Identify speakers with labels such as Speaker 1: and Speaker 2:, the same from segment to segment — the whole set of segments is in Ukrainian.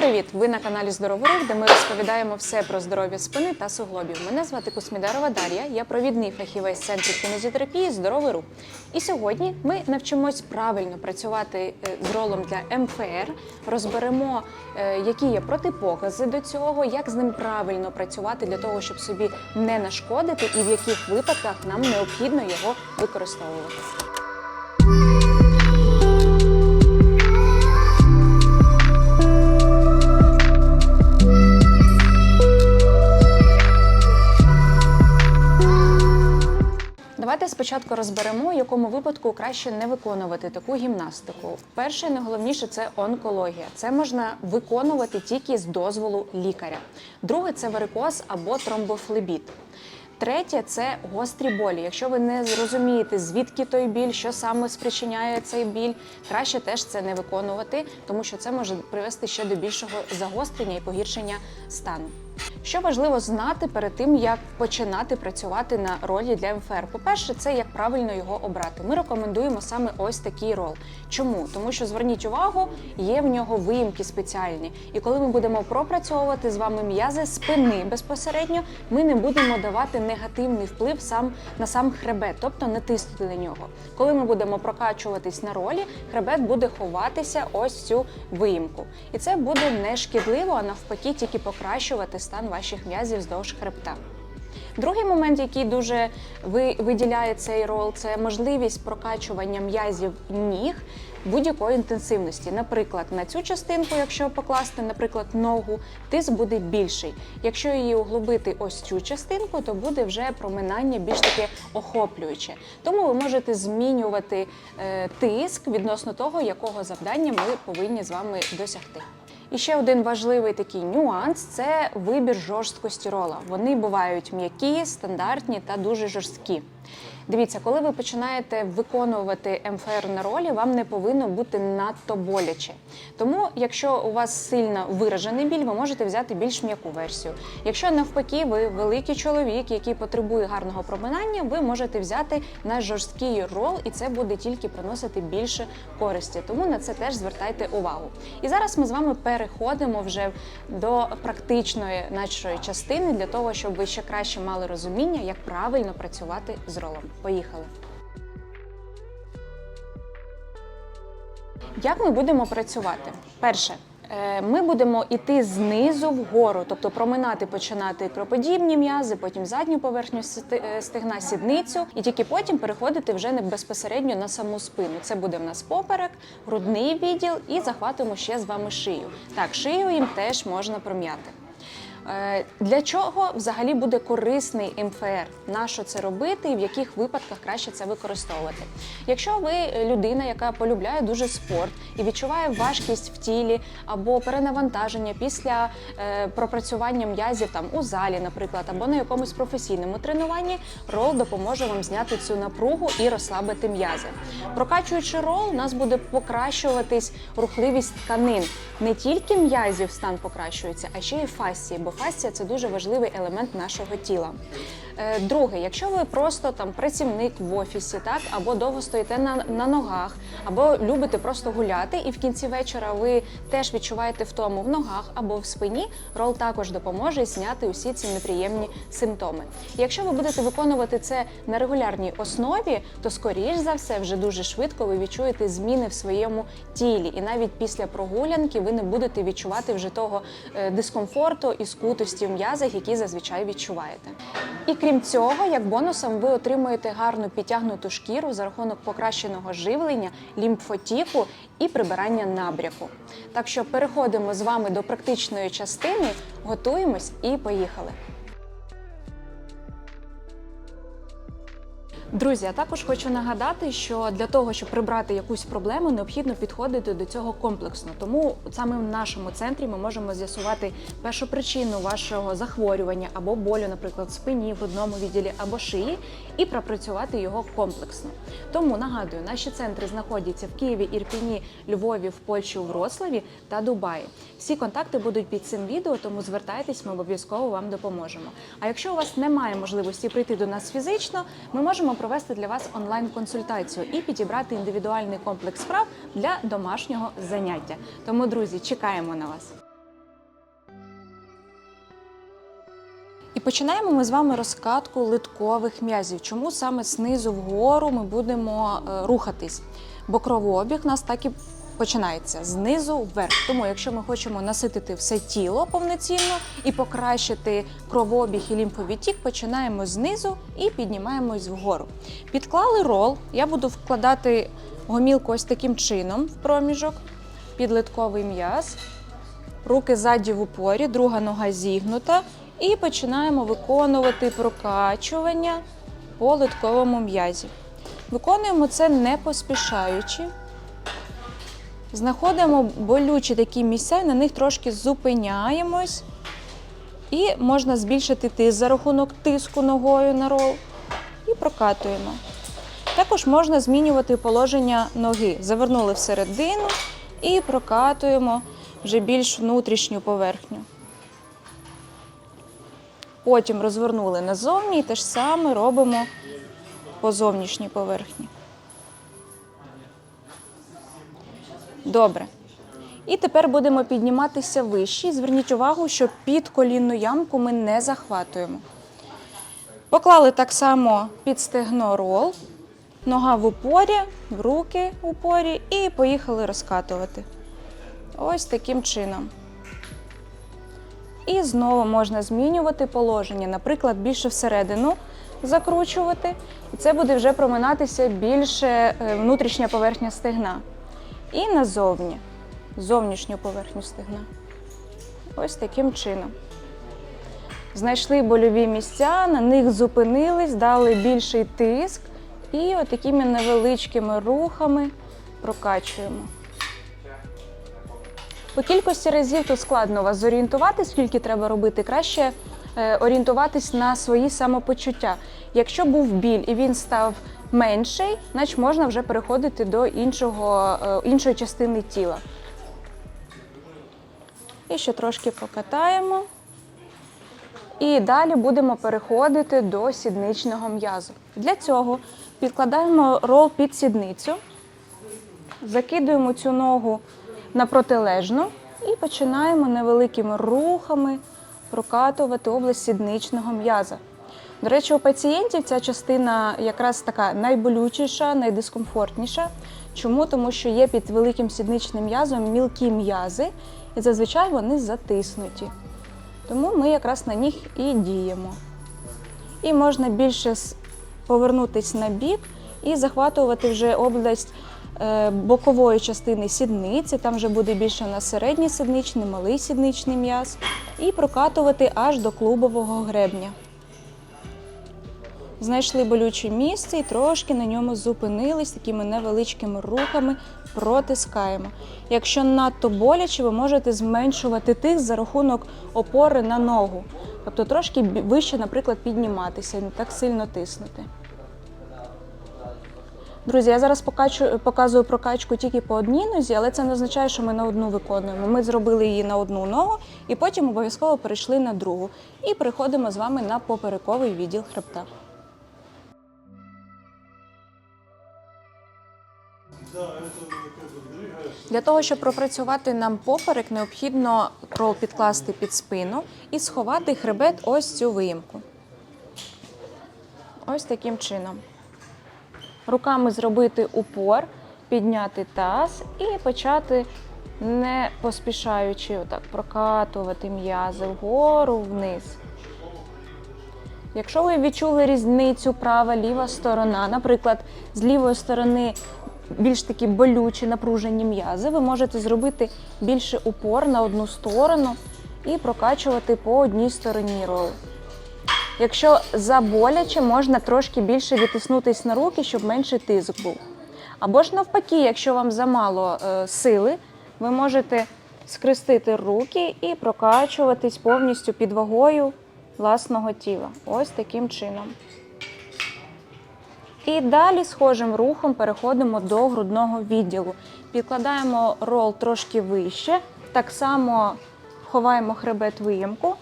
Speaker 1: привіт! Ви на каналі Здоровий рух, де ми розповідаємо все про здоров'я спини та суглобів. Мене звати Кусмідарова Дар'я, я провідний фахівець центру кінезітерапії Здоровий рух. І сьогодні ми навчимось правильно працювати е, з ролом для МФР, розберемо, е, які є протипокази до цього, як з ним правильно працювати для того, щоб собі не нашкодити, і в яких випадках нам необхідно його використовувати. Спочатку розберемо, в якому випадку краще не виконувати таку гімнастику. Перше, і найголовніше це онкологія. Це можна виконувати тільки з дозволу лікаря. Друге це варикоз або тромбофлебіт. Третє це гострі болі. Якщо ви не зрозумієте, звідки той біль, що саме спричиняє цей біль, краще теж це не виконувати, тому що це може привести ще до більшого загострення і погіршення стану. Що важливо знати перед тим, як починати працювати на ролі для МФР? По-перше, це як правильно його обрати. Ми рекомендуємо саме ось такий рол. Чому? Тому що зверніть увагу, є в нього виїмки спеціальні. І коли ми будемо пропрацьовувати з вами м'язи спини безпосередньо, ми не будемо давати негативний вплив сам на сам хребет, тобто не тиснути на нього. Коли ми будемо прокачуватись на ролі, хребет буде ховатися ось цю виїмку. І це буде не шкідливо, а навпаки, тільки покращувати стан ваших м'язів вздовж хребта. Другий момент, який дуже виділяє цей рол, це можливість прокачування м'язів ніг будь-якої інтенсивності. Наприклад, на цю частинку, якщо покласти, наприклад, ногу, тиск буде більший. Якщо її углубити ось цю частинку, то буде вже проминання більш таке охоплююче. Тому ви можете змінювати е, тиск відносно того, якого завдання ми повинні з вами досягти. І ще один важливий такий нюанс це вибір жорсткості рола. Вони бувають м'які, стандартні та дуже жорсткі. Дивіться, коли ви починаєте виконувати МФР на ролі, вам не повинно бути надто боляче. Тому, якщо у вас сильно виражений біль, ви можете взяти більш м'яку версію. Якщо навпаки, ви великий чоловік, який потребує гарного проминання, ви можете взяти на жорсткий рол, і це буде тільки приносити більше користі. Тому на це теж звертайте увагу. І зараз ми з вами переходимо вже до практичної нашої частини для того, щоб ви ще краще мали розуміння, як правильно працювати з ролом. Поїхали. Як ми будемо працювати? Перше. е, Ми будемо йти знизу вгору, тобто проминати починати кроподібні м'язи, потім задню поверхню е, стегна, сідницю, і тільки потім переходити вже не безпосередньо на саму спину. Це буде в нас поперек, грудний відділ і захватимо ще з вами шию. Так, шию їм теж можна пром'яти. Е, Для чого взагалі буде корисний МФР? На що це робити і в яких випадках краще це використовувати? Якщо ви людина, яка полюбляє дуже спорт і відчуває важкість в тілі або перенавантаження після е, пропрацювання м'язів там у залі, наприклад, або на якомусь професійному тренуванні, рол допоможе вам зняти цю напругу і розслабити м'язи. Прокачуючи рол, у нас буде покращуватись рухливість тканин. Не тільки м'язів стан покращується, а ще й фасції, бо фасція це дуже важливий елемент нашого тіла. Е, Друге, якщо ви просто там працівник в офісі, так або довго стоїте на, на ногах, або любите просто гуляти, і в кінці вечора ви теж відчуваєте втому в ногах або в спині, рол також допоможе зняти усі ці неприємні симптоми. Якщо ви будете виконувати це на регулярній основі, то скоріш за все, вже дуже швидко ви відчуєте зміни в своєму тілі, і навіть після прогулянки ви не будете відчувати вже того е, дискомфорту і скутості в м'язах, які зазвичай відчуваєте. І крім цього, як бонусом, ви отримуєте гарну підтягнуту шкіру за рахунок покращеного живлення, лімфотіку і прибирання набряку. Так що переходимо з вами до практичної частини, готуємось і поїхали. Друзі, я також хочу нагадати, що для того, щоб прибрати якусь проблему, необхідно підходити до цього комплексно. Тому саме в нашому центрі ми можемо з'ясувати першу причину вашого захворювання або болю, наприклад, спині, в грудному відділі або шиї, і пропрацювати його комплексно. Тому нагадую, наші центри знаходяться в Києві, Ірпіні, Львові, в Польщі, у Вроцлаві та Дубаї. Всі контакти будуть під цим відео, тому звертайтесь, ми обов'язково вам допоможемо. А якщо у вас немає можливості прийти до нас фізично, ми можемо провести для вас онлайн-консультацію і підібрати індивідуальний комплекс справ для домашнього заняття. Тому, друзі, чекаємо на вас. І починаємо ми з вами розкатку литкових м'язів. Чому саме знизу вгору ми будемо е, рухатись? Бо кровообіг нас так і починається знизу вверх. Тому, якщо ми хочемо наситити все тіло повноцінно і покращити кровообіг і лімфовідтік, починаємо знизу і піднімаємось вгору. Підклали рол. Я буду вкладати гомілку ось таким чином в проміжок під литковий м'яз. Руки ззаді в упорі, друга нога зігнута. І починаємо виконувати прокачування по литковому м'язі. Виконуємо це не поспішаючи. Знаходимо болючі такі місця, на них трошки зупиняємось. І можна збільшити тиск за рахунок тиску ногою на рол. І прокатуємо. Також можна змінювати положення ноги. Завернули всередину і прокатуємо вже більш внутрішню поверхню. Потім розвернули назовні і те ж саме робимо по зовнішній поверхні. Добре. І тепер будемо підніматися вище. Зверніть увагу, що під колінну ямку ми не захватуємо. Поклали так само під стегно рол, нога в упорі, в руки в упорі і поїхали розкатувати. Ось таким чином. І знову можна змінювати положення, наприклад, більше всередину закручувати, і це буде вже проминатися більше е, внутрішня поверхня стегна. І назовні, зовнішню поверхню стегна. Ось таким чином. Знайшли больові місця, на них зупинились, дали більший тиск і отакими невеличкими рухами прокачуємо. По кількості разів тут складно вас зорієнтувати, скільки треба робити. Краще е, орієнтуватись на свої самопочуття. Якщо був біль і він став менший, значить можна вже переходити до іншого, е, іншої частини тіла. І ще трошки покатаємо. І далі будемо переходити до сідничного м'язу. Для цього підкладаємо рол під сідницю, закидуємо цю ногу на протилежну і починаємо невеликими рухами прокатувати область сідничного м'яза. До речі, у пацієнтів ця частина якраз така найболючіша, найдискомфортніша. Чому? Тому що є під великим сідничним м'язом мілкі м'язи, і зазвичай вони затиснуті. Тому ми якраз на них і діємо. І можна більше повернутись на бік і захватувати вже область бокової частини сідниці, там вже буде більше на середній сідничний, малий сідничний м'яз, і прокатувати аж до клубового гребня. Знайшли болюче місце і трошки на ньому зупинились такими невеличкими рухами, протискаємо. Якщо надто боляче, ви можете зменшувати тиск за рахунок опори на ногу. Тобто трошки вище, наприклад, підніматися, не так сильно тиснути. Друзі, я зараз покачу, показую прокачку тільки по одній нозі, але це не означає, що ми на одну виконуємо. Ми зробили її на одну ногу і потім обов'язково перейшли на другу. І переходимо з вами на поперековий відділ хребта. Для того, щоб пропрацювати нам поперек, необхідно рол підкласти під спину і сховати хребет ось цю виїмку. Ось таким чином. Руками зробити упор, підняти таз і почати, не поспішаючи, отак прокатувати м'язи вгору, вниз. Якщо ви відчули різницю права, ліва сторона, наприклад, з лівої сторони більш такі болючі напружені м'язи, ви можете зробити більше упор на одну сторону і прокачувати по одній стороні ролу. Якщо заболяче, можна трошки більше відтиснутись на руки, щоб менший тиск був. Або ж навпаки, якщо вам замало е, сили, ви можете скрестити руки і прокачуватись повністю під вагою власного тіла. Ось таким чином. І далі схожим рухом переходимо до грудного відділу. Підкладаємо рол трошки вище, так само ховаємо хребет виємку,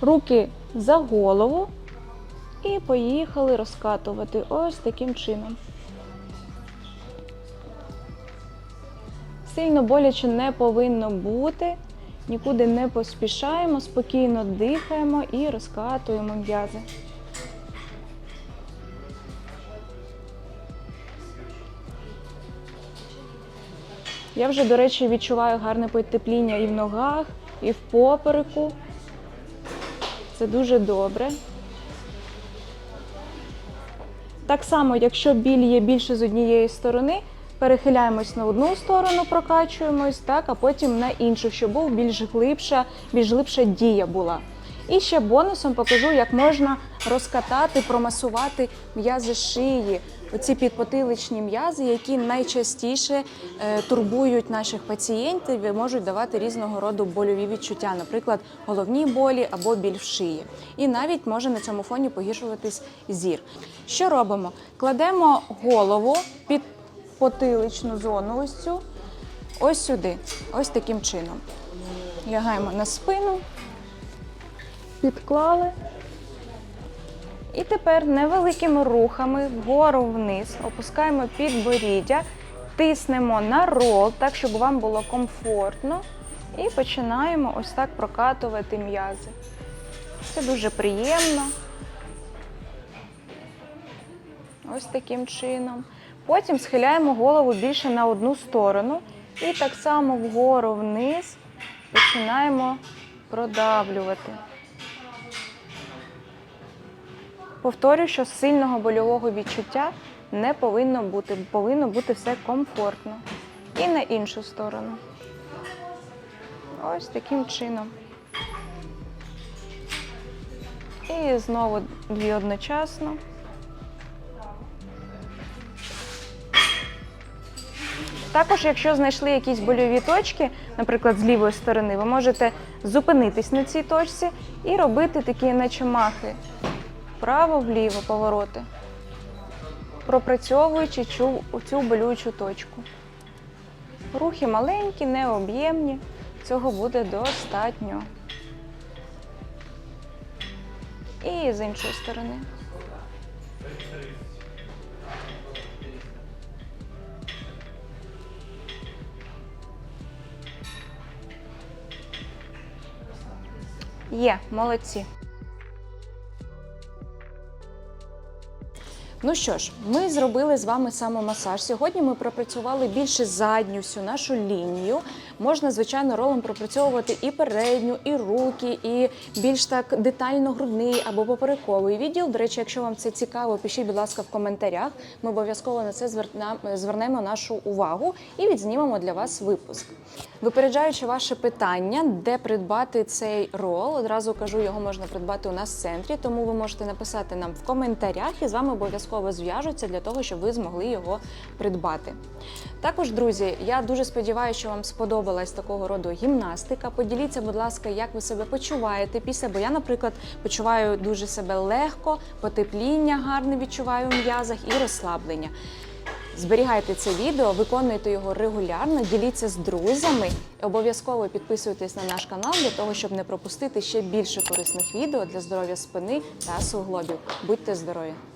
Speaker 1: руки за голову і поїхали розкатувати ось таким чином. Сильно боляче не повинно бути. Нікуди не поспішаємо, спокійно дихаємо і розкатуємо м'язи. Я вже, до речі, відчуваю гарне потепління і в ногах, і в попереку. Це дуже добре. Так само, якщо біль є більше з однієї сторони, перехиляємось на одну сторону, прокачуємось, так, а потім на іншу, щоб був більш глибша, більш глибша дія була. І ще бонусом покажу, як можна розкатати, промасувати м'язи шиї, оці підпотиличні м'язи, які найчастіше е, турбують наших пацієнтів і можуть давати різного роду больові відчуття, наприклад, головні болі або біль в шиї. І навіть може на цьому фоні погіршуватись зір. Що робимо? Кладемо голову під потиличну зону, ось цю, ось сюди, ось таким чином. Лягаємо на спину, підклали. І тепер невеликими рухами вгору вниз опускаємо підборіддя, тиснемо на рол, так, щоб вам було комфортно. І починаємо ось так прокатувати м'язи. Це дуже приємно. Ось таким чином. Потім схиляємо голову більше на одну сторону. І так само вгору вниз починаємо продавлювати. Повторюю, що сильного больового відчуття не повинно бути, повинно бути все комфортно. І на іншу сторону. Ось таким чином. І знову дві одночасно. Також, якщо знайшли якісь больові точки, наприклад, з лівої сторони, ви можете зупинитись на цій точці і робити такі наче махи вправо-вліво повороти, пропрацьовуючи цю, цю болючу точку. Рухи маленькі, необ'ємні, цього буде достатньо. І з іншої сторони. Є, молодці. Ну що ж, ми зробили з вами самомасаж. Сьогодні ми пропрацювали більше задню всю нашу лінію. Можна, звичайно, ролом пропрацьовувати і передню, і руки, і більш так детально грудний або поперековий відділ. До речі, якщо вам це цікаво, пишіть, будь ласка, в коментарях. Ми обов'язково на це звернемо нашу увагу і відзнімемо для вас випуск. Випереджаючи ваше питання, де придбати цей рол, одразу кажу, його можна придбати у нас в центрі, тому ви можете написати нам в коментарях і з вами обов'язково зв'яжуться для того, щоб ви змогли його придбати. Також, друзі, я дуже сподіваюся, що вам сподобалась такого роду гімнастика. Поділіться, будь ласка, як ви себе почуваєте після, бо я, наприклад, почуваю дуже себе легко, потепління гарне відчуваю в м'язах і розслаблення. Зберігайте це відео, виконуйте його регулярно, діліться з друзями. Обов'язково підписуйтесь на наш канал для того, щоб не пропустити ще більше корисних відео для здоров'я спини та суглобів. Будьте здорові!